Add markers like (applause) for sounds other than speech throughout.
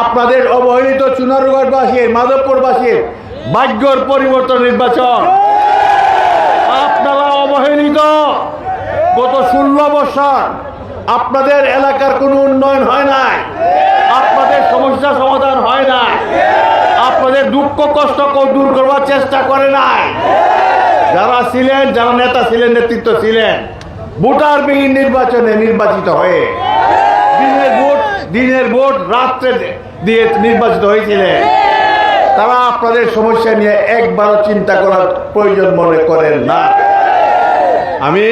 আপনাদের অবহেলিত চুনারুগড়বাসীর মাধবপুরবাসীর ভাগ্যর পরিবর্তন নির্বাচন। আপনারা অবহেলিত। গত ষোলো বছর আপনাদের এলাকার কোনো উন্নয়ন হয় নাই। আপনাদের সমস্যা সমাধান হয় নাই। আপনাদের দুঃখ, কষ্ট কেউ দূর করবার চেষ্টা করে নাই। যারা ছিলেন, যারা নেতা ছিলেন, নেতৃত্ব ছিলেন, ভোটারবিহীন নির্বাচনে নির্বাচিত হয়ে দিনের ভোট রাত্রে দিয়ে নির্বাচিত হয়েছিলেন। তারা আপনাদের সমস্যা নিয়ে একবারও চিন্তা করার প্রয়োজন মনে করেন না। আমি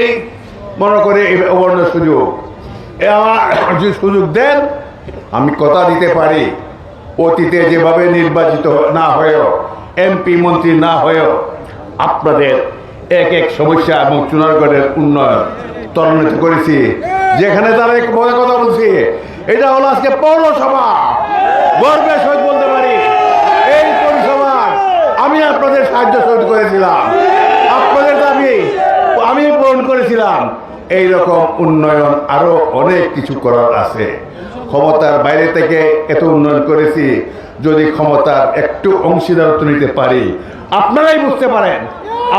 মনে করি অবর্ণ সুযোগ। আমার যদি সুযোগ দেন, আমি কথা দিতে পারি। অতীতে যেভাবে নির্বাচিত না হয়েও, এমপি, মন্ত্রী না হয়েও, আপনাদের এক এক সমস্যা এবং চুনারগড়ের উন্নয়ন ত্বরান্বিত করেছি। যেখানে তারা এক কথা বলছি এটা হলো আজকে পৌরসভা। গর্বের সহিত বলতে পারি। এই পৌরসভায় আমি আপনাদের সাহায্য সহিত করেছিলাম। আপনাদের দাবি আমি পূরণ করেছিলাম। এই রকম উন্নয়ন আরও অনেক কিছু করার আছে। ক্ষমতার বাইরে থেকে এত উন্নয়ন করেছি, যদি ক্ষমতার একটু অংশীদারত্ব নিতে পারি। আপনারাই বুঝতে পারেন,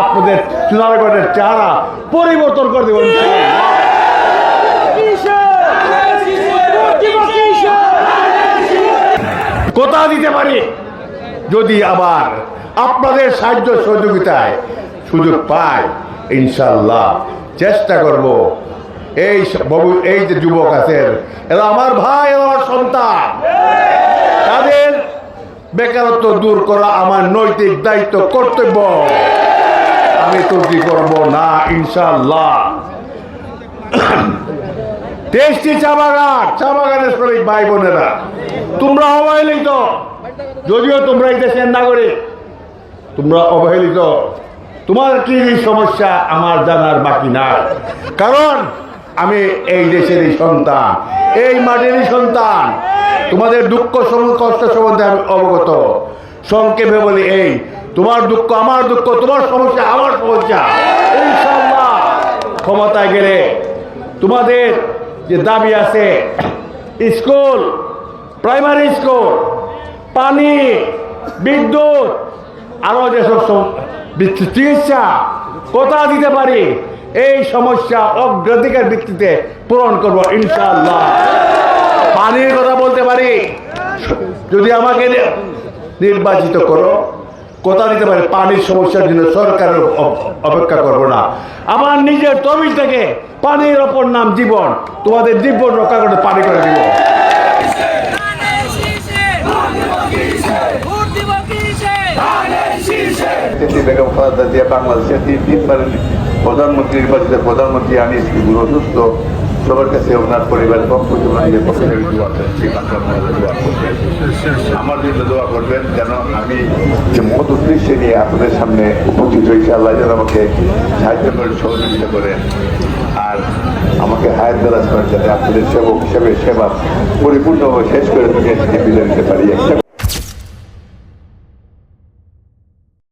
আপনাদের চুনারগড়ের চেহারা পরিবর্তন করে দেবেন। কোথা দিতে পারি। যদি আবার আপনাদের সাহায্য সহযোগিতায় সুযোগ পাই ইনশাল্লাহ চেষ্টা করব। এই ভবি- এই যে যুবক আছেন এরা আমার ভাই আমার সন্তান। তাদের বেকারত্ব দূর করা আমার নৈতিক দায়িত্ব, কর্তব্য। আমি ত্রুটি করব না ইনশাল্লাহ (clears throat) দেশটি চা বাগান, চা বাগানের শ্রমিক ভাই বোনেরা তোমরা অবহেলিত। যদিও তোমরা এই দেশের নাগরিক, তোমরা অবহেলিত। তোমার কি এই সমস্যা আমার জানার বাকি নাই? কারণ আমি এই দেশেরই সন্তান, এই মাটিরই সন্তান। তোমাদের দুঃখ কষ্ট সম্বন্ধে আমি অবগত। সংক্ষেপে বলি এই, তোমার দুঃখ আমার দুঃখ, তোমার সমস্যা আমার সমস্যা। ইনশাআল্লাহ ক্ষমতায় গেলে তোমাদের যে দাবি আছে, স্কুল প্রাইমারি স্কুল, পানি, বিদ্যুৎ, আরও যেসব চিকিৎসা কোথা দিতে পারি, এই সমস্যা অগ্রাধিকার ভিত্তিতে পূরণ করব ইনশাআল্লাহ। পানির কথা বলতে পারি, যদি আমাকে নির্বাচিত করো, কোথা দিতে পারে, পানির সমস্যার জন্য সরকারের অপেক্ষা করব না। আমার নিজের তবিল থেকে পানির অপর নাম জীবন, তোমাদের জীবন রক্ষা করতে পানি করে দিব। বেগম খালেদা জিয়া বাংলাদেশের তিন তিনবারের প্রধানমন্ত্রী নির্বাচিত প্রধানমন্ত্রী আমি স্কুল অসুস্থ? সবার কাছে ওনার পরিবারের পক্ষ আমার জন্য দোয়া করবেন যেন আমি যে মত উদ্দেশ্যে নিয়ে আপনাদের সামনে উপস্থিত হয়েছি, আল্লাহ যেন আমাকে সাহায্য করেন সহযোগিতা করেন আর আমাকে হায়াত দারাজ করেন যাতে আপনাদের সেবক হিসেবে সেবা পরিপূর্ণভাবে শেষ করে থেকে বিদায় নিতে পারি।